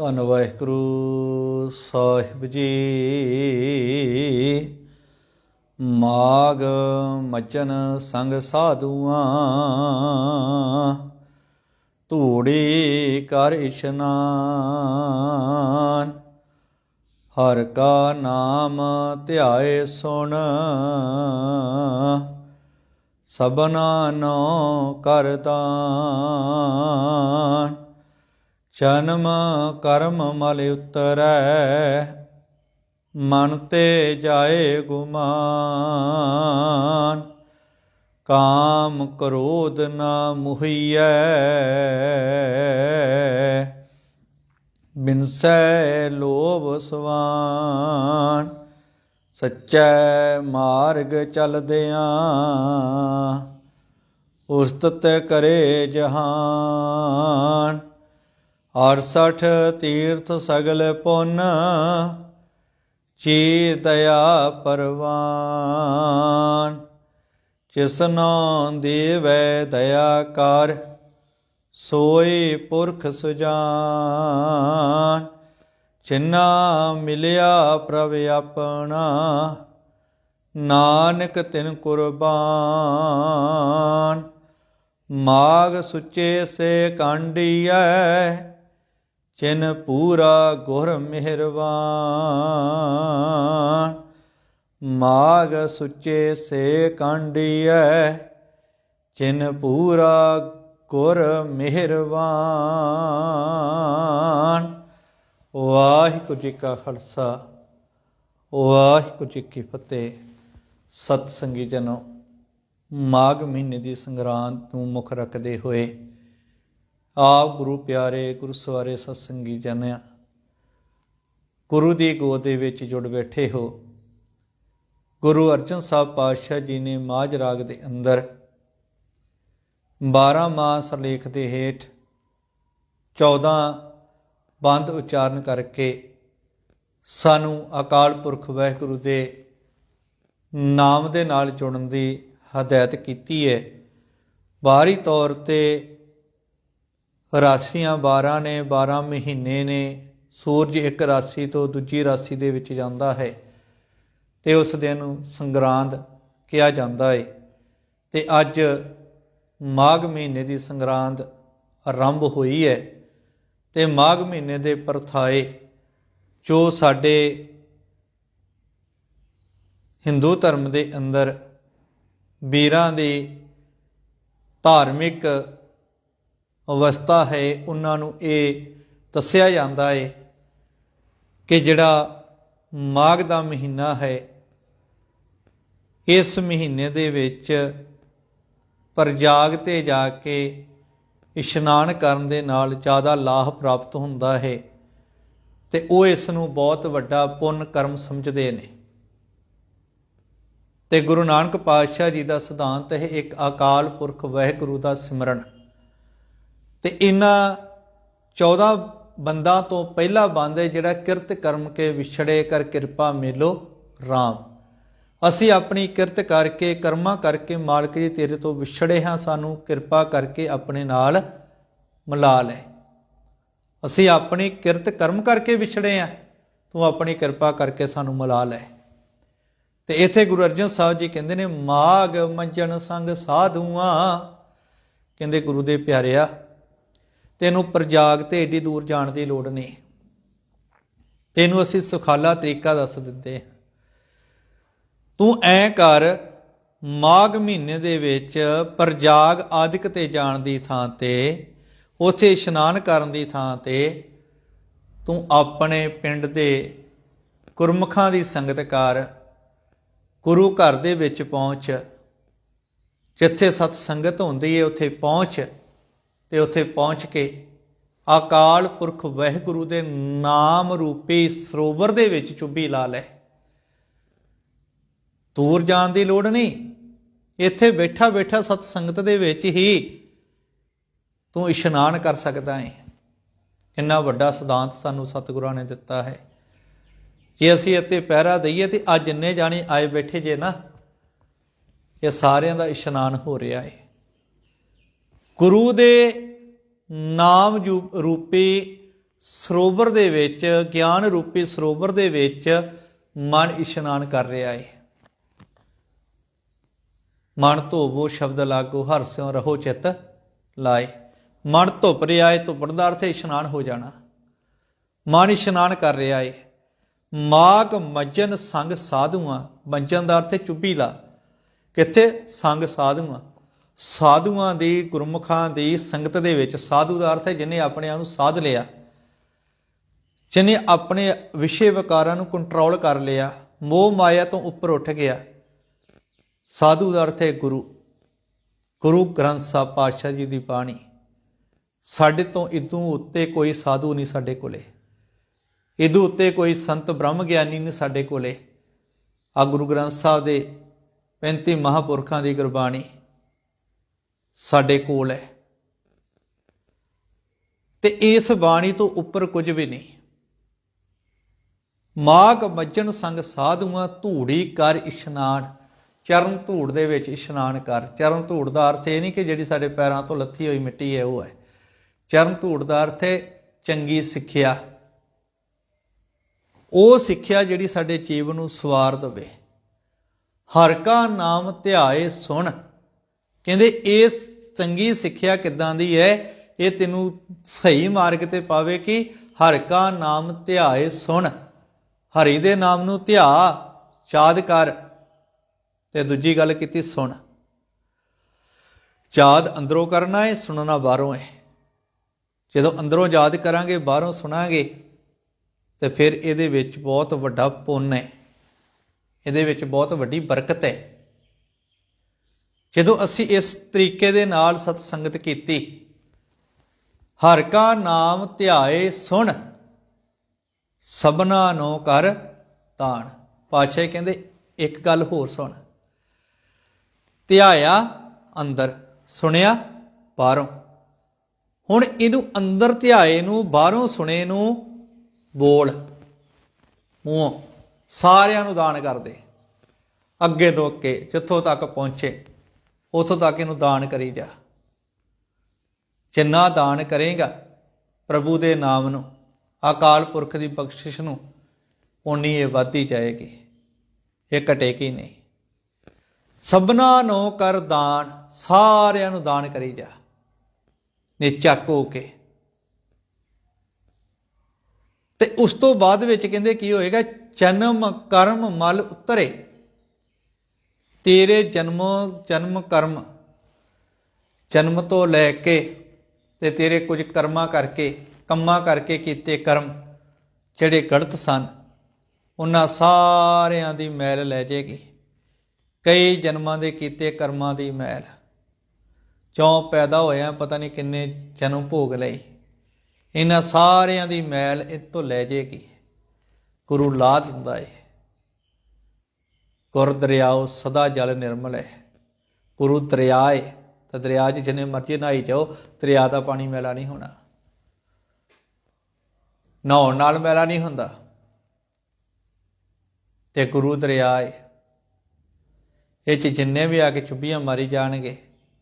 ਧੰਨ ਵਾਹਿਗੁਰੂ ਸਾਹਿਬ ਜੀ। ਮਾਗ ਮਚਨ ਸੰਗ ਸਾਧੂਆਂ, ਧੂੜੀ ਕਰ ਇਸ਼ਨਾਨ। ਹਰ ਕਾ ਨਾਮ ਧਿਆਏ ਸੁਣ ਸਬਨਾ ਨੋ ਕਰਤਾਨ ਜਨਮ ਕਰਮ ਮਲ ਉਤਰੈ, ਮਨ ਤੇ ਜਾਏ ਗੁਮਾਨ। ਕਾਮ ਕ੍ਰੋਧ ਨਾ ਮੁਹੀਐ ਬਿਨਸੈ ਲੋਭ ਸਵਾਨ। ਸੱਚੈ ਮਾਰਗ ਚਲਦਿਆਂ, ਉਸਤਤ ਕਰੇ ਜਹਾਨ। 68 ਤੀਰਥ ਸਗਲ ਪੁੰਨ ਜੀ ਦਇਆ ਪਰਵਾਨ। ਜਿਸਨੋ ਦੇਵੈ ਦਇਆ ਕਰ ਸੋਈ ਪੁਰਖ ਸੁਜਾਨ। ਜਿਨਾ ਮਿਲਿਆ ਪ੍ਰਭ ਆਪਣਾ, ਨਾਨਕ ਤਿਨ ਕੁਰਬਾਨ। ਮਾਗ ਸੁਚੇ ਸੇ ਕਾਂਡੀਐ ਚਿਨ ਪੂਰਾ ਗੁਰ ਮਿਹਰਬਾਨ। ਮਾਗ ਸੁਚੇ ਸੇ ਕਾਂਡੀਐ ਚਿਨ ਪੂਰਾ ਗੁਰ ਮਿਹਰਬਾਨ। ਵਾਹਿਗੁਰੂ ਜੀ ਕਾ ਖਾਲਸਾ, ਵਾਹਿਗੁਰੂ ਜੀ ਕੀ ਫਤਿਹ। ਸਤ ਸੰਗੀ ਜਨੋ, ਮਾਘ ਮਹੀਨੇ ਦੀ ਸੰਗਰਾਂਦ ਨੂੰ ਮੁੱਖ ਰੱਖਦੇ ਹੋਏ ਆਪ ਗੁਰੂ ਪਿਆਰੇ, ਗੁਰੂ ਸਵਾਰੇ ਸਤਸੰਗੀ ਜਨਿਆ। ਗੁਰੂ ਦੀ ਗੋਦ ਦੇ ਵਿੱਚ ਜੁੜ ਬੈਠੇ ਹੋ। ਗੁਰੂ ਅਰਜਨ ਸਾਹਿਬ ਪਾਤਸ਼ਾਹ ਜੀ ਨੇ ਮਾਝ ਰਾਗ ਦੇ ਅੰਦਰ 12 ਮਾਸ ਲੇਖ ਦੇ ਹੇਠ 14 ਬੰਦ ਉਚਾਰਨ ਕਰਕੇ ਸਾਨੂੰ ਅਕਾਲ ਪੁਰਖ ਵਾਹਿਗੁਰੂ ਦੇ ਨਾਮ ਦੇ ਨਾਲ ਜੁੜਨ ਦੀ ਹਦਾਇਤ ਕੀਤੀ ਹੈ। ਬਾਹਰੀ ਤੌਰ ਤੇ ਰਾਸ਼ੀਆਂ 12 ਨੇ 12 ਮਹੀਨੇ ਨੇ, ਸੂਰਜ ਇੱਕ ਰਾਸ਼ੀ ਤੋਂ ਦੂਜੀ ਰਾਸ਼ੀ ਦੇ ਵਿੱਚ ਜਾਂਦਾ ਹੈ ਤੇ ਉਸ ਦਿਨ ਨੂੰ ਸੰਗਰਾਂਦ ਕਿਹਾ ਜਾਂਦਾ ਹੈ ਤੇ ਅੱਜ ਮਾਘ ਮਹੀਨੇ ਦੀ ਸੰਗਰਾਂਦ ਆਰੰਭ ਹੋਈ ਹੈ ਤੇ ਮਾਘ ਮਹੀਨੇ ਦੇ ਪਰਥਾਏ ਜੋ ਸਾਡੇ ਹਿੰਦੂ ਧਰਮ ਦੇ ਅੰਦਰ ਵੀਰਾਂ ਦੀ ਧਾਰਮਿਕ ਅਵਸਥਾ ਹੈ, ਉਹਨਾਂ ਨੂੰ ਇਹ ਦੱਸਿਆ ਜਾਂਦਾ ਹੈ ਕਿ ਜਿਹੜਾ ਮਾਘ ਦਾ ਮਹੀਨਾ ਹੈ, ਇਸ ਮਹੀਨੇ ਦੇ ਵਿੱਚ ਪ੍ਰਜਾਗ ਤੇ ਜਾ ਕੇ ਇਸ਼ਨਾਨ ਕਰਨ ਦੇ ਨਾਲ ਜ਼ਿਆਦਾ ਲਾਭ ਪ੍ਰਾਪਤ ਹੁੰਦਾ ਹੈ ਤੇ ਉਹ ਇਸ ਨੂੰ ਬਹੁਤ ਵੱਡਾ ਪੁੰਨ ਕਰਮ ਸਮਝਦੇ ਨੇ। ਤੇ ਗੁਰੂ ਨਾਨਕ ਪਾਤਸ਼ਾਹ ਜੀ ਦਾ ਸਿਧਾਂਤ ਹੈ, ਇੱਕ ਅਕਾਲ ਪੁਰਖ ਵਾਹਿਗੁਰੂ ਦਾ ਸਿਮਰਨ। ਤੇ ਇਹਨਾਂ 14 ਬੰਦਾਂ ਤੋਂ ਪਹਿਲਾ ਬੰਦ ਹੈ ਜਿਹੜਾ ਕਿਰਤ ਕਰਮ ਕੇ ਵਿਛੜੇ ਕਰ ਕਿਰਪਾ ਮੇਲੋ RAM ਅਸੀਂ ਆਪਣੀ ਕਿਰਤ ਕਰਕੇ, ਕਰਮਾਂ ਕਰਕੇ ਮਾਲਕ ਜੀ ਤੇਰੇ ਤੋਂ ਵਿਛੜੇ ਹਾਂ, ਸਾਨੂੰ ਕਿਰਪਾ ਕਰਕੇ ਆਪਣੇ ਨਾਲ ਮਿਲਾ ਲੈ। ਅਸੀਂ ਆਪਣੀ ਕਿਰਤ ਕਰਮ ਕਰਕੇ ਵਿਛੜੇ ਆ ਤੂੰ ਆਪਣੀ ਕਿਰਪਾ ਕਰਕੇ ਸਾਨੂੰ ਮਿਲਾ ਲੈ। ਤੇ ਇੱਥੇ ਗੁਰੂ ਅਰਜਨ ਸਾਹਿਬ ਜੀ ਕਹਿੰਦੇ ਨੇ ਮਾਗ ਮੰਜਣ ਸੰਗ ਸਾਧੂਆਂ। ਕਹਿੰਦੇ ਗੁਰੂ ਦੇ ਪਿਆਰਿਆ ਤੈਨੂੰ ਪ੍ਰਜਾਗ ਤੇ ਏਡੀ ਦੂਰ ਜਾਣ ਦੀ ਲੋੜ ਨਹੀਂ। ਤੈਨੂੰ ਅਸੀਂ ਸੁਖਾਲਾ ਤਰੀਕਾ ਦੱਸ ਦਿੰਦੇ ਹਾਂ ਤੂੰ ਐ ਕਰ, ਮਾਘ ਮਹੀਨੇ ਦੇ ਵਿੱਚ ਪ੍ਰਜਾਗ ਆਦਿਕ ਤੇ ਜਾਣ ਦੀ ਥਾਂ ਤੇ, ਉਥੇ ਇਸ਼ਨਾਨ ਕਰਨ ਦੀ ਥਾਂ ਤੇ, ਤੂੰ ਆਪਣੇ ਪਿੰਡ ਦੇ ਗੁਰਮੁਖਾਂ ਦੀ ਸੰਗਤ ਕਰ, ਗੁਰੂ ਘਰ ਦੇ ਵਿੱਚ ਪਹੁੰਚ। ਜਿੱਥੇ ਸਤ ਸੰਗਤ ਹੁੰਦੀ ਹੈ ਉੱਥੇ ਪਹੁੰਚ। ਤੇ ਉੱਥੇ ਪਹੁੰਚ ਕੇ ਅਕਾਲ ਪੁਰਖ ਵਾਹਿਗੁਰੂ ਦੇ ਨਾਮ ਰੂਪੀ ਸਰੋਵਰ ਦੇ ਵਿੱਚ ਚੁੱਭੀ ਲਾ ਲੈ ਦੂਰ ਜਾਣ ਦੀ ਲੋੜ ਨਹੀਂ। ਇੱਥੇ ਬੈਠਾ ਬੈਠਾ ਸਤ ਸੰਗਤ ਦੇ ਵਿੱਚ ਹੀ ਤੂੰ ਇਸ਼ਨਾਨ ਕਰ ਸਕਦਾ ਹੈ ਇੰਨਾ ਵੱਡਾ ਸਿਧਾਂਤ ਸਾਨੂੰ ਸਤਿਗੁਰਾਂ ਨੇ ਦਿੱਤਾ ਹੈ। ਜੇ ਅਸੀਂ ਇੱਥੇ ਪਹਿਰਾ ਦਈਏ ਤੇ ਅੱਜ ਜਿੰਨੇ ਜਾਣੇ ਆਏ ਬੈਠੇ ਜੇ ਨਾ, ਇਹ ਸਾਰਿਆਂ ਦਾ ਇਸ਼ਨਾਨ ਹੋ ਰਿਹਾ ਹੈ ਗੁਰੂ ਦੇ ਨਾਮ ਜੂ- ਰੂਪੀ ਸਰੋਵਰ ਦੇ ਵਿੱਚ, ਗਿਆਨ ਰੂਪੀ ਸਰੋਵਰ ਦੇ ਵਿੱਚ ਮਨ ਇਸ਼ਨਾਨ ਕਰ ਰਿਹਾ ਹੈ ਮਨ ਧੋਵੋ ਸ਼ਬਦ ਲਾਗੋ, ਹਰ ਸਿਉ ਰਹੋ ਚਿਤ ਲਾਏ। ਮਨ ਧੁੱਪ ਰਿਹਾ ਏ ਧੁੱਪਣ ਦਾ ਅਰਥ ਇਸ਼ਨਾਨ ਹੋ ਜਾਣਾ। ਮਨ ਇਸ਼ਨਾਨ ਕਰ ਰਿਹਾ ਏ। ਮਾਗ ਮੱਜਨ ਸੰਗ ਸਾਧੂਆਂ, ਮੱਜਨ ਦਾ ਅਰਥ ਚੁੱਭੀ ਲਾ। ਕਿੱਥੇ? ਸੰਗ ਸਾਧੂਆਂ। ਸਾਧੂਆਂ ਦੀ, ਗੁਰਮੁਖਾਂ ਦੀ ਸੰਗਤ ਦੇ ਵਿੱਚ ਸਾਧੂ ਦਾ ਅਰਥ ਹੈ ਜਿਨੇ ਆਪਣੇ ਆਪ ਨੂੰ ਸਾਧ ਲਿਆ, ਜਿਨੇ ਆਪਣੇ ਵਿਸ਼ੇ ਵਿਕਾਰਾਂ ਨੂੰ ਕੰਟਰੋਲ ਕਰ ਲਿਆ, ਮੋਹ ਮਾਇਆ ਤੋਂ ਉੱਪਰ ਉੱਠ ਗਿਆ। ਸਾਧੂ ਦਾ ਅਰਥ ਹੈ ਗੁਰੂ। ਗੁਰੂ ਗ੍ਰੰਥ ਸਾਹਿਬ ਪਾਤਸ਼ਾਹ ਜੀ ਦੀ ਬਾਣੀ, ਸਾਡੇ ਤੋਂ ਇਦੋਂ ਉੱਤੇ ਕੋਈ ਸਾਧੂ ਨਹੀਂ ਸਾਡੇ ਕੋਲੇ। ਇਦੋਂ ਉੱਤੇ ਕੋਈ ਸੰਤ ਬ੍ਰਹਮ ਗਿਆਨੀ ਨਹੀਂ ਸਾਡੇ ਕੋਲੇ। ਆ ਗੁਰੂ ਗ੍ਰੰਥ ਸਾਹਿਬ ਦੇ 35 ਮਹਾਪੁਰਖਾਂ ਦੀ ਗੁਰਬਾਣੀ ਸਾਡੇ ਕੋਲ ਹੈ। ਤੇ ਇਸ ਬਾਣੀ ਤੋਂ ਉੱਪਰ ਕੁਝ ਵੀ ਨਹੀਂ। ਮਾਗ ਮੱਜਨ ਸੰਗ ਸਾਧੂਆਂ ਧੂੜੀ ਕਰ ਇਸ਼ਨਾਨ। ਚਰਨ ਧੂੜ ਦੇ ਵਿੱਚ ਇਸ਼ਨਾਨ ਕਰ। ਚਰਨ ਧੂੜ ਦਾ ਅਰਥ ਇਹ ਨਹੀਂ ਕਿ ਜਿਹੜੀ ਸਾਡੇ ਪੈਰਾਂ ਤੋਂ ਲੱਥੀ ਹੋਈ ਮਿੱਟੀ ਹੈ, ਉਹ ਹੈ। ਚਰਨ ਧੂੜ ਦਾ ਅਰਥ ਹੈ ਚੰਗੀ ਸਿੱਖਿਆ। ਉਹ ਸਿੱਖਿਆ ਜਿਹੜੀ ਸਾਡੇ ਜੀਵਨ ਨੂੰ ਸਵਾਰ ਦੇਵੇ। ਹਰ ਕਾ ਨਾਮ ਧਿਆਏ ਸੁਣ। ਕਹਿੰਦੇ ਇਸ ਚੰਗੀ ਸਿੱਖਿਆ ਕਿੱਦਾਂ ਦੀ ਹੈ? ਇਹ ਤੈਨੂੰ ਸਹੀ ਮਾਰਗ ਤੇ ਪਾਵੇ ਕਿ ਹਰ ਕਾ ਨਾਮ ਧਿਆਏ ਸੁਣ। ਹਰੀ ਦੇ ਨਾਮ ਨੂੰ ਧਿਆ ਯਾਦ ਕਰ ਤੇ ਦੂਜੀ ਗੱਲ ਕੀਤੀ ਸੁਣ। ਯਾਦ ਅੰਦਰੋਂ ਕਰਨਾ ਹੈ ਸੁਣਨਾ ਬਾਹਰੋਂ ਹੈ ਜਦੋਂ ਅੰਦਰੋਂ ਯਾਦ ਕਰਾਂਗੇ, ਬਾਹਰੋਂ ਸੁਣਾਂਗੇ, ਤੇ ਫਿਰ ਇਹਦੇ ਵਿੱਚ ਬਹੁਤ ਵੱਡਾ ਪੁੰਨ ਹੈ ਇਹਦੇ ਵਿੱਚ ਬਹੁਤ ਵੱਡੀ ਬਰਕਤ ਹੈ ਜਦੋਂ ਅਸੀਂ ਇਸ ਤਰੀਕੇ ਦੇ ਨਾਲ ਸਤ ਸੰਗਤ ਕੀਤੀ, ਹਰ ਕਾ ਨਾਮ ਧਿਆਏ ਸੁਣ ਸਬਨਾ ਨੂੰ ਕਰ ਤਾਣ। ਪਾਸ਼ਾ ਕਹਿੰਦੇ, ਇੱਕ ਗੱਲ ਹੋਰ ਸੁਣ। ਧਿਆਇਆ ਅੰਦਰ, ਸੁਣਿਆ ਬਾਹਰੋਂ। ਹੁਣ ਇਹਨੂੰ ਅੰਦਰ ਧਿਆਏ ਨੂੰ, ਬਾਹਰੋਂ ਸੁਣੇ ਨੂੰ ਬੋਲ। ਮੂੰਹੋਂ ਸਾਰਿਆਂ ਨੂੰ ਦਾਨ ਕਰਦੇ ਅੱਗੇ ਤੋਂ ਅੱਗੇ, ਜਿੱਥੋਂ ਤੱਕ ਪਹੁੰਚੇ। ਉਥੋਂ ਤੱਕ ਇਹਨੂੰ ਦਾਨ ਕਰੀ ਜਾ। ਜਿੰਨਾ ਦਾਨ ਕਰੇਗਾ ਪ੍ਰਭੂ ਦੇ ਨਾਮ ਨੂੰ, ਅਕਾਲ ਪੁਰਖ ਦੀ ਬਖਸ਼ਿਸ਼ ਨੂੰ ਉਨੀ ਇਹ ਵਧਦੀ ਜਾਏਗੀ। ਇਹ ਘਟੇਗੀ ਨਹੀਂ। ਸਭਨਾ ਨੂੰ ਕਰ ਦਾਨ, ਸਾਰਿਆਂ ਨੂੰ ਦਾਨ ਕਰੀ ਜਾ। ਨਿਚੱਕ ਹੋ ਕੇ। ਤੇ ਉਸ ਤੋਂ ਬਾਅਦ ਵਿੱਚ ਕਹਿੰਦੇ ਕੀ ਹੋਏਗਾ? ਜਨਮ, ਕਰਮ, ਮਲ ਉਤਰੇ। ਤੇਰੇ ਜਨਮ ਜਨਮ ਕਰਮ, ਜਨਮ ਤੋਂ ਲੈ ਕੇ ਤੇ ਤੇਰੇ ਕੁਝ ਕਰਮਾਂ ਕਰਕੇ, ਕੰਮਾਂ ਕਰਕੇ ਕੀਤੇ ਕਰਮ ਜਿਹੜੇ ਗਲਤ ਸਨ, ਉਹਨਾਂ ਸਾਰਿਆਂ ਦੀ ਮੈਲ ਲੈ ਜਾਏਗੀ। ਕਈ ਜਨਮਾਂ ਦੇ ਕੀਤੇ ਕਰਮਾਂ ਦੀ ਮੈਲ। ਚੋਂ ਪੈਦਾ ਹੋਇਆ, ਪਤਾ ਨਹੀਂ ਕਿੰਨੇ ਜਨਮ ਭੋਗ ਲਏ। ਇਹਨਾਂ ਸਾਰਿਆਂ ਦੀ ਮੈਲ ਇਹ ਤੋਂ ਲੈ ਜਾਏਗੀ। ਗੁਰੂ ਲਾ ਦਿੰਦਾ ਏ। ਗੁਰ ਦਰਿਆਓ ਸਦਾ ਜਲ ਨਿਰਮਲ ਹੈ। ਗੁਰੂ ਦਰਿਆ ਏ, ਤਾਂ ਦਰਿਆ 'ਚ ਜਿੰਨੇ ਮਰਜ਼ੀ ਨਹਾਈ ਜਾਓ, ਦਰਿਆ ਦਾ ਪਾਣੀ ਮੈਲਾ ਨਹੀਂ ਹੋਣਾ। ਨਹਾਉਣ ਨਾਲ ਮੈਲਾ ਨਹੀਂ ਹੁੰਦਾ। ਤੇ ਗੁਰੂ ਦਰਿਆ ਏ, ਇਹ ਚ ਜਿੰਨੇ ਵੀ ਆ ਕੇ ਚੁੱਭੀਆਂ ਮਾਰੀ ਜਾਣਗੇ,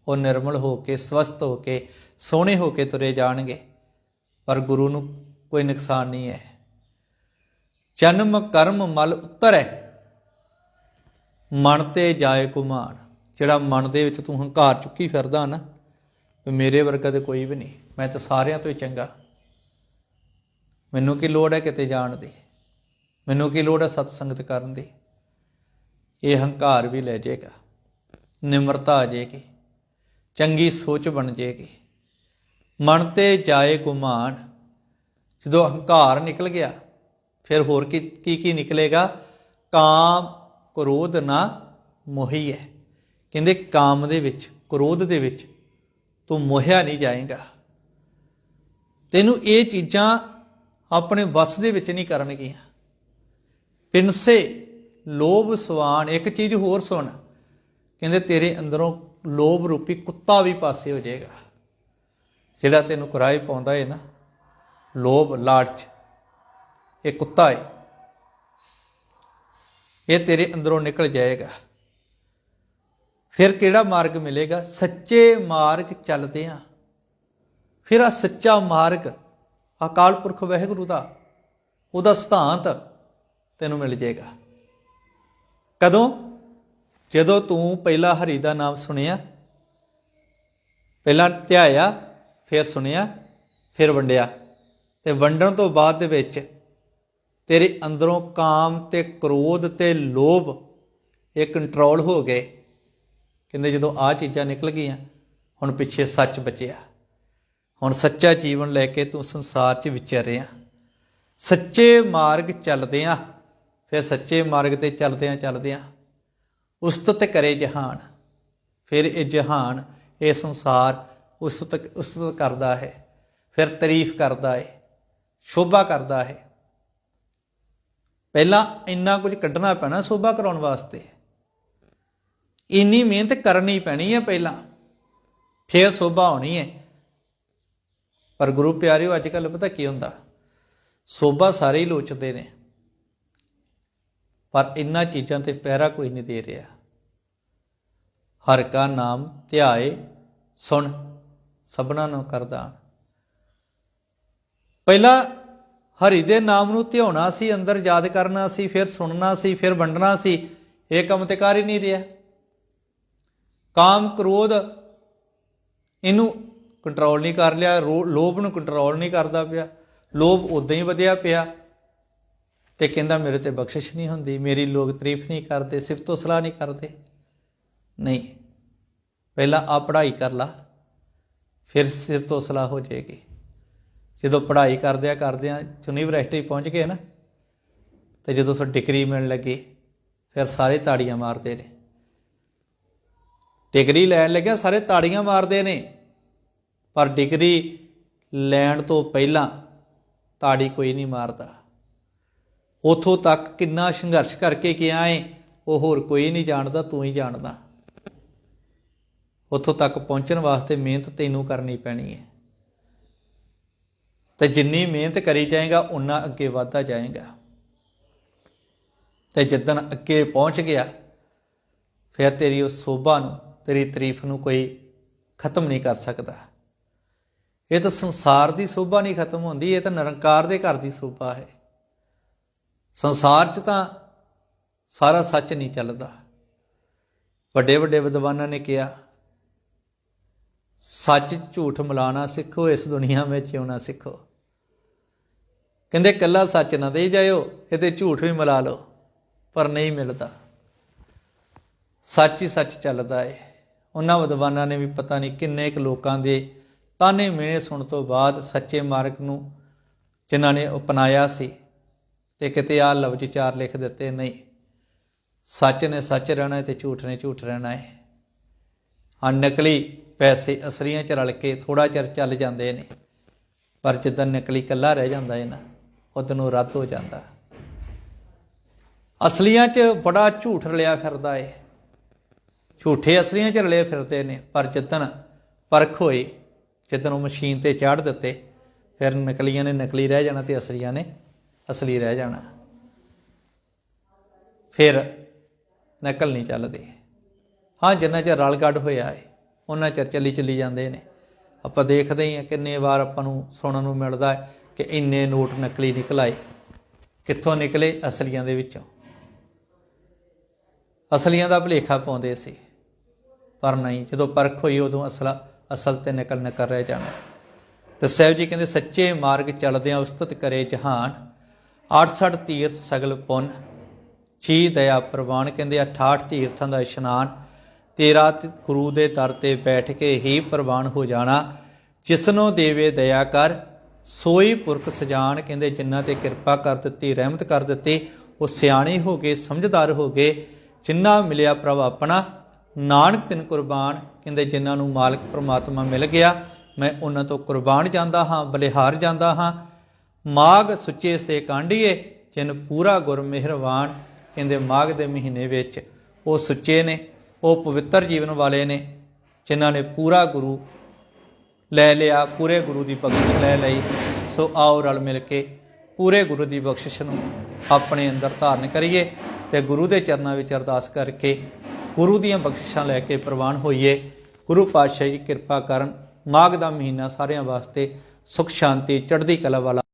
ਉਹ ਨਿਰਮਲ ਹੋ ਕੇ, ਸਵਸਥ ਹੋ ਕੇ, ਸੋਹਣੇ ਹੋ ਕੇ ਤੁਰੇ ਜਾਣਗੇ। ਪਰ ਗੁਰੂ ਨੂੰ ਕੋਈ ਨੁਕਸਾਨ ਨਹੀਂ ਹੈ। ਜਨਮ ਕਰਮ ਮਲ ਉਤਰੈ ਮਨ ਤੇ ਜਾਏ ਕੁਮਾਰ, ਜਿਹੜਾ ਮਨ ਦੇ ਵਿੱਚ ਤੂੰ ਹੰਕਾਰ ਚੁੱਕੀ ਫਿਰਦਾ ਨਾ, ਵੀ ਮੇਰੇ ਵਰਗਾ ਤੇ ਕੋਈ ਵੀ ਨਹੀਂ, ਮੈਂ ਤਾਂ ਸਾਰਿਆਂ ਤੋਂ ਹੀ ਚੰਗਾ। ਮੈਨੂੰ ਕੀ ਲੋੜ ਹੈ ਕਿਤੇ ਜਾਣ ਦੀ? ਮੈਨੂੰ ਕੀ ਲੋੜ ਹੈ ਸਤ ਸੰਗਤ ਕਰਨ ਦੀ? ਇਹ ਹੰਕਾਰ ਵੀ ਲੈ ਜਾਏਗਾ ਨਿਮਰਤਾ ਆ ਜਾਏਗੀ ਚੰਗੀ ਸੋਚ ਬਣ ਜਾਏਗੀ ਮਨ ਤੇ ਜਾਏ ਗੁਮਾਨ ਜਦੋਂ ਹੰਕਾਰ ਨਿਕਲ ਗਿਆ, ਫਿਰ ਹੋਰ ਕੀ ਕੀ ਨਿਕਲੇਗਾ? ਕਾਮ ਕ੍ਰੋਧ ਨਾ ਮੋਹੀ ਹੈ ਕਹਿੰਦੇ, ਕਾਮ ਦੇ ਵਿੱਚ, ਕ੍ਰੋਧ ਦੇ ਵਿੱਚ ਤੂੰ ਮੋਹਿਆ ਨਹੀਂ ਜਾਏਗਾ। ਤੈਨੂੰ ਇਹ ਚੀਜ਼ਾਂ ਆਪਣੇ ਵਸ ਦੇ ਵਿੱਚ ਨਹੀਂ ਕਰਨਗੀਆਂ। ਪਿੰਸੇ, ਲੋਭ, ਸਵਾਨ, ਇੱਕ ਚੀਜ਼ ਹੋਰ ਸੁਣ। ਕਹਿੰਦੇ, ਤੇਰੇ ਅੰਦਰੋਂ ਲੋਭ ਰੂਪੀ ਕੁੱਤਾ ਵੀ ਪਾਸੇ ਹੋ ਜਾਏਗਾ। ਜਿਹੜਾ ਤੈਨੂੰ ਕੁਰਾਈ ਪਾਉਂਦਾ ਏ ਨਾ, ਲੋਭ, ਲਾਲਚ, ਇਹ ਕੁੱਤਾ ਏ। ਇਹ ਤੇਰੇ ਅੰਦਰੋਂ ਨਿਕਲ ਜਾਏਗਾ। ਫਿਰ ਕਿਹੜਾ ਮਾਰਗ ਮਿਲੇਗਾ? ਸੱਚੇ ਮਾਰਗ ਚੱਲਦੇ ਆ। ਫਿਰ ਆ ਸੱਚਾ ਮਾਰਗ ਅਕਾਲ ਪੁਰਖ ਵਾਹਿਗੁਰੂ ਦਾ, ਉਹਦਾ ਸਿਧਾਂਤ ਤੈਨੂੰ ਮਿਲ ਜਾਏਗਾ। ਕਦੋਂ? ਜਦੋਂ ਤੂੰ ਪਹਿਲਾ ਹਰੀ ਦਾ ਨਾਮ ਸੁਣਿਆ, ਪਹਿਲਾਂ ਧਿਆਇਆ, ਫਿਰ ਸੁਣਿਆ, ਫਿਰ ਵੰਡਿਆ। ਤੇ ਵੰਡਣ ਤੋਂ ਬਾਅਦ ਦੇ ਵਿੱਚ ਤੇਰੇ ਅੰਦਰੋਂ ਕਾਮ ਤੇ ਕ੍ਰੋਧ ਤੇ ਲੋਭ ਇਹ ਕੰਟਰੋਲ ਹੋ ਗਏ। ਕਹਿੰਦੇ ਜਦੋਂ ਆ ਚੀਜ਼ਾਂ ਨਿਕਲ ਗਈਆਂ, ਹੁਣ ਪਿੱਛੇ ਸੱਚ ਬਚਿਆ। ਹੁਣ ਸੱਚਾ ਜੀਵਨ ਲੈ ਕੇ ਤੂੰ ਸੰਸਾਰ 'ਚ ਵਿਚਰ ਰਿਹਾ ਸੱਚੇ ਮਾਰਗ ਚੱਲਦਿਆਂ, ਫਿਰ ਸੱਚੇ ਮਾਰਗ ਤੇ ਚੱਲਦਿਆਂ ਚੱਲਦਿਆਂ ਉਸਤਤ ਕਰੇ ਜਹਾਨ। ਫਿਰ ਇਹ ਜਹਾਨ, ਇਹ ਸੰਸਾਰ ਉਸਤਤ ਉਸਤਤ ਕਰਦਾ ਹੈ। ਫਿਰ ਤਾਰੀਫ ਕਰਦਾ ਹੈ, ਸ਼ੋਭਾ ਕਰਦਾ ਹੈ। ਪਹਿਲਾਂ ਇੰਨਾ ਕੁਝ ਕੱਢਣਾ ਪੈਣਾ ਸ਼ੋਭਾ ਕਰਾਉਣ ਵਾਸਤੇ। ਇੰਨੀ ਮਿਹਨਤ ਕਰਨੀ ਪੈਣੀ ਹੈ ਪਹਿਲਾਂ। ਫਿਰ ਸ਼ੋਭਾ ਹੋਣੀ ਹੈ। ਪਰ ਗੁਰੂ ਪਿਆਰਿਓ ਅੱਜ ਕੱਲ ਪਤਾ ਕੀ ਹੁੰਦਾ? ਸੋਭਾ ਸਾਰੇ ਹੀ ਲੋਚਦੇ ਨੇ। ਪਰ ਇਨ੍ਹਾਂ ਚੀਜ਼ਾਂ ਤੇ ਪਹਿਰਾ ਕੋਈ ਨਹੀਂ ਦੇ ਰਿਹਾ। ਹਰ ਕਾ ਨਾਮ ਧਿਆਏ, ਸੁਣ, ਸਭਨਾ ਨੂੰ ਕਰਦਾ। ਪਹਿਲਾਂ ਹਰੀ ਦੇ ਨਾਮ ਨੂੰ ਧਿਆਉਣਾ ਸੀ, ਅੰਦਰ ਯਾਦ ਕਰਨਾ ਸੀ, ਫਿਰ ਸੁਣਨਾ ਸੀ, ਫਿਰ ਵੰਡਣਾ ਸੀ, ਇਹ ਕੰਮ ਤੇ ਕਰ ਹੀ ਨਹੀਂ ਰਿਹਾ। ਕਾਮ ਕ੍ਰੋਧ ਇਹਨੂੰ ਕੰਟਰੋਲ ਨਹੀਂ ਕਰ ਲਿਆ, ਰੋ- ਲੋਭ ਨੂੰ ਕੰਟਰੋਲ ਨਹੀਂ ਕਰਦਾ ਪਿਆ। ਲੋਭ ਉਦਾਂ ਹੀ ਵਧਿਆ ਪਿਆ ਤੇ ਕਹਿੰਦਾ, ਮੇਰੇ ਤੇ ਬਖਸ਼ਿਸ਼ ਨਹੀਂ ਹੁੰਦੀ, ਮੇਰੀ ਲੋਕ ਤਾਰੀਫ ਨਹੀਂ ਕਰਦੇ, ਸਿਫਤੋ ਸਲਾਹ ਨਹੀਂ ਕਰਦੇ। ਨਹੀਂ, ਪਹਿਲਾਂ ਆ ਪੜ੍ਹਾਈ ਕਰ ਲਾ, ਫਿਰ ਸਿਫਤੋ ਸਲਾਹ ਹੋ ਜਾਏਗੀ। ਜਦੋਂ ਪੜ੍ਹਾਈ ਕਰਦਿਆਂ ਕਰਦਿਆਂ ਯੂਨੀਵਰਸਿਟੀ ਪਹੁੰਚ ਗਏ ਨਾ, ਤੇ ਜਦੋਂ ਸੋ ਡਿਗਰੀ ਮਿਲਣ ਲੱਗੀ, ਫਿਰ ਸਾਰੇ ਤਾੜੀਆਂ ਮਾਰਦੇ ਨੇ। ਡਿਗਰੀ ਲੈਣ ਲੱਗਿਆ ਸਾਰੇ ਤਾੜੀਆਂ ਮਾਰਦੇ ਨੇ, ਪਰ ਡਿਗਰੀ ਲੈਣ ਤੋਂ ਪਹਿਲਾਂ ਤਾੜੀ ਕੋਈ ਨਹੀਂ ਮਾਰਦਾ। ਉਥੋਂ ਤੱਕ ਕਿੰਨਾ ਸੰਘਰਸ਼ ਕਰਕੇ ਗਿਆ ਏ ਉਹ ਹੋਰ ਕੋਈ ਨਹੀਂ ਜਾਣਦਾ, ਤੂੰ ਹੀ ਜਾਣਦਾ। ਉਥੋਂ ਤੱਕ ਪਹੁੰਚਣ ਵਾਸਤੇ ਮਿਹਨਤ ਤੈਨੂੰ ਕਰਨੀ ਪੈਣੀ ਹੈ। ਤੇ ਜਿੰਨੀ ਮਿਹਨਤ ਕਰੀ ਜਾਏਗਾ ਉਨਾ ਅੱਗੇ ਵਧਦਾ ਜਾਏਗਾ। ਤੇ ਜਿੱਦਣ ਅੱਗੇ ਪਹੁੰਚ ਗਿਆ, ਫਿਰ ਤੇਰੀ ਉਸ ਸੋਭਾ ਨੂੰ, ਤੇਰੀ ਤਾਰੀਫ ਨੂੰ ਕੋਈ ਖਤਮ ਨਹੀਂ ਕਰ ਸਕਦਾ। ਇਹ ਤਾਂ ਸੰਸਾਰ ਦੀ ਸੋਭਾ ਨਹੀਂ ਖਤਮ ਹੁੰਦੀ, ਇਹ ਤਾਂ ਨਿਰੰਕਾਰ ਦੇ ਘਰ ਦੀ ਸੋਭਾ ਹੈ। ਸੰਸਾਰ 'ਚ ਤਾਂ ਸਾਰਾ ਸੱਚ ਨਹੀਂ ਚੱਲਦਾ। ਵੱਡੇ ਵੱਡੇ ਵਿਦਵਾਨਾਂ ਨੇ ਕਿਹਾ, ਸੱਚ ਝੂਠ ਮਿਲਾਣਾ ਸਿੱਖੋ, ਇਸ ਦੁਨੀਆ ਵਿੱਚ ਜਿਉਣਾ ਸਿੱਖੋ। ਕਹਿੰਦੇ ਕੱਲਾ ਸੱਚ ਨਾ ਦੇ ਜਾਇਓ ਇਹ ਤੇ ਝੂਠ ਵੀ ਮਿਲਾ ਲਓ, ਪਰ ਨਹੀਂ ਮਿਲਦਾ। ਸੱਚ ਹੀ ਸੱਚ ਚੱਲਦਾ ਏ। ਉਹਨਾਂ ਵਿਦਵਾਨਾਂ ਨੇ ਵੀ ਪਤਾ ਨਹੀਂ ਕਿੰਨੇ ਕੁ ਲੋਕਾਂ ਦੇ ਤਾਨੇ ਮੇਣੇ ਸੁਣ ਤੋਂ ਬਾਅਦ ਸੱਚੇ ਮਾਰਗ ਨੂੰ ਜਿਨ੍ਹਾਂ ਨੇ ਅਪਣਾਇਆ ਸੀ ਤੇ ਕਿਤੇ ਆ ਲਫ਼ਜ਼ ਚਾਰ ਲਿਖ ਦਿੱਤੇ, ਨਹੀਂ। ਸੱਚ ਨੇ ਸੱਚ ਰਹਿਣਾ ਹੈ ਤੇ ਝੂਠ ਨੇ ਝੂਠ ਰਹਿਣਾ ਹੈ ਹਾਂ, ਨਕਲੀ ਪੈਸੇ ਅਸਲੀਆਂ ਚ ਰਲ ਕੇ ਥੋੜਾ ਚਿਰ ਚੱਲ ਜਾਂਦੇ ਨੇ, ਪਰ ਜਦੋਂ ਨਕਲੀ ਕੱਲਾ ਰਹਿ ਜਾਂਦਾ ਹੈ ਨਾ ਉਦੋਂ ਨੂੰ ਰੱਦ ਹੋ ਜਾਂਦਾ। ਅਸਲੀਆਂ 'ਚ ਬੜਾ ਝੂਠ ਰਲਿਆ ਫਿਰਦਾ ਏ। ਝੂਠੇ ਅਸਲੀਆਂ 'ਚ ਰਲੇ ਫਿਰਦੇ ਨੇ, ਪਰ ਜਿੱਦਣ ਪਰਖ ਹੋਏ, ਜਿੱਦਣ ਉਹ ਮਸ਼ੀਨ ਤੇ ਚਾੜ ਦਿੱਤੇ, ਫਿਰ ਨਕਲੀਆਂ ਨੇ ਨਕਲੀ ਰਹਿ ਜਾਣਾ ਤੇ ਅਸਲੀਆਂ ਨੇ ਅਸਲੀ ਰਹਿ ਜਾਣਾ। ਫਿਰ ਨਕਲ ਨਹੀਂ ਚੱਲਦੀ। ਹਾਂ, ਜਿੰਨਾ ਚਿਰ ਰਲ ਗੱਡ ਹੋਇਆ ਏ ਉਹਨਾਂ ਚਿਰ ਚੱਲੀ ਚੱਲੀ ਜਾਂਦੇ ਨੇ। ਆਪਾਂ ਦੇਖਦੇ ਹੀ ਕਿੰਨੇ ਵਾਰ ਆਪਾਂ ਨੂੰ ਸੁਣਨ ਨੂੰ ਮਿਲਦਾ ਹੈ ਕਿ ਇੰਨੇ ਨੋਟ ਨਕਲੀ ਨਿਕਲ ਆਏ। ਕਿੱਥੋਂ ਨਿਕਲੇ? ਅਸਲੀਆਂ ਦੇ ਵਿੱਚੋਂ। ਅਸਲੀਆਂ ਦਾ ਭਲੇਖਾ ਪਾਉਂਦੇ ਸੀ। ਪਰ ਨਹੀਂ, ਜਦੋਂ ਪਰਖ ਹੋਈ ਉਦੋਂ ਅਸਲਾ, ਅਸਲ ਤੇ ਨਿਕਲ ਨਕਲ ਰਹਿ ਜਾਣਾ। ਤੇ ਸਾਹਿਬ ਜੀ ਕਹਿੰਦੇ, ਸੱਚੇ ਮਾਰਗ ਚੱਲਦਿਆਂ ਉਸਤਤ ਕਰੇ ਜਹਾਨ। 68 ਤੀਰਥ ਸਗਲ ਪੁੰਨ। ਛੀ ਦਇਆ ਪ੍ਰਵਾਨ ਕਹਿੰਦੇ 68 ਤੀਰਥਾਂ ਦਾ ਇਸ਼ਨਾਨ। ਤੇਰਾ ਗੁਰੂ ਦੇ ਦਰ ਤੇ ਬੈਠ ਕੇ ਹੀ ਪ੍ਰਵਾਨ ਹੋ ਜਾਣਾ। ਜਿਸਨੋਂ ਦੇਵੇ ਦਇਆ ਕਰ ਸੋਈ ਪੁਰਖ ਸਜਾਨ ਕਹਿੰਦੇ ਜਿਨ੍ਹਾਂ ਤੇ ਕਿਰਪਾ ਕਰ ਦਿੱਤੀ, ਰਹਿਮਤ ਕਰ ਦਿੱਤੀ, ਉਹ ਸਿਆਣੇ ਹੋ ਗਏ, ਸਮਝਦਾਰ ਹੋ ਗਏ, ਜਿਨ੍ਹਾਂ ਮਿਲਿਆ ਪ੍ਰਭ ਆਪਣਾ, ਨਾਨਕ ਤਿਨ ਕੁਰਬਾਨ ਕਹਿੰਦੇ ਜਿਨ੍ਹਾਂ ਨੂੰ ਮਾਲਕ ਪ੍ਰਮਾਤਮਾ ਮਿਲ ਗਿਆ, ਮੈਂ ਉਹਨਾਂ ਤੋਂ ਕੁਰਬਾਨ ਜਾਂਦਾ ਹਾਂ, ਬਲਿਹਾਰ ਜਾਂਦਾ ਹਾਂ ਮਾਗ ਸੁੱਚੇ ਸੇ ਕਾਂਡੀਏ ਜਿਨ ਪੂਰਾ ਗੁਰ ਮਿਹਰਵਾਨ ਕਹਿੰਦੇ ਮਾਗ ਦੇ ਮਹੀਨੇ ਵਿੱਚ, ਉਹ ਸੁੱਚੇ ਨੇ, ਉਹ ਪਵਿੱਤਰ ਜੀਵਨ ਵਾਲੇ ਨੇ, ਜਿਨ੍ਹਾਂ ਨੇ ਪੂਰਾ ਗੁਰੂ ਲੈ ਲਿਆ, ਪੂਰੇ ਗੁਰੂ ਦੀ ਬਖਸ਼ਿਸ਼ ਲੈ ਲਈ। ਸੋ ਆਓ ਰਲ ਮਿਲ ਕੇ ਪੂਰੇ ਗੁਰੂ ਦੀ ਬਖਸ਼ਿਸ਼ ਨੂੰ ਆਪਣੇ ਅੰਦਰ ਧਾਰਨ ਕਰੀਏ ਤੇ ਗੁਰੂ ਦੇ ਚਰਨਾਂ ਵਿੱਚ ਅਰਦਾਸ ਕਰਕੇ ਗੁਰੂ ਦੀਆਂ ਬਖਸ਼ਿਸ਼ਾਂ ਲੈ ਕੇ ਪ੍ਰਵਾਨ ਹੋਈਏ। ਗੁਰੂ ਪਾਤਸ਼ਾਹ ਜੀ, ਕਿਰਪਾ ਕਰਨ, ਮਾਘ ਦਾ ਮਹੀਨਾ ਸਾਰਿਆਂ ਵਾਸਤੇ ਸੁਖ, ਸ਼ਾਂਤੀ, ਚੜ੍ਹਦੀ ਕਲਾ ਵਾਲਾ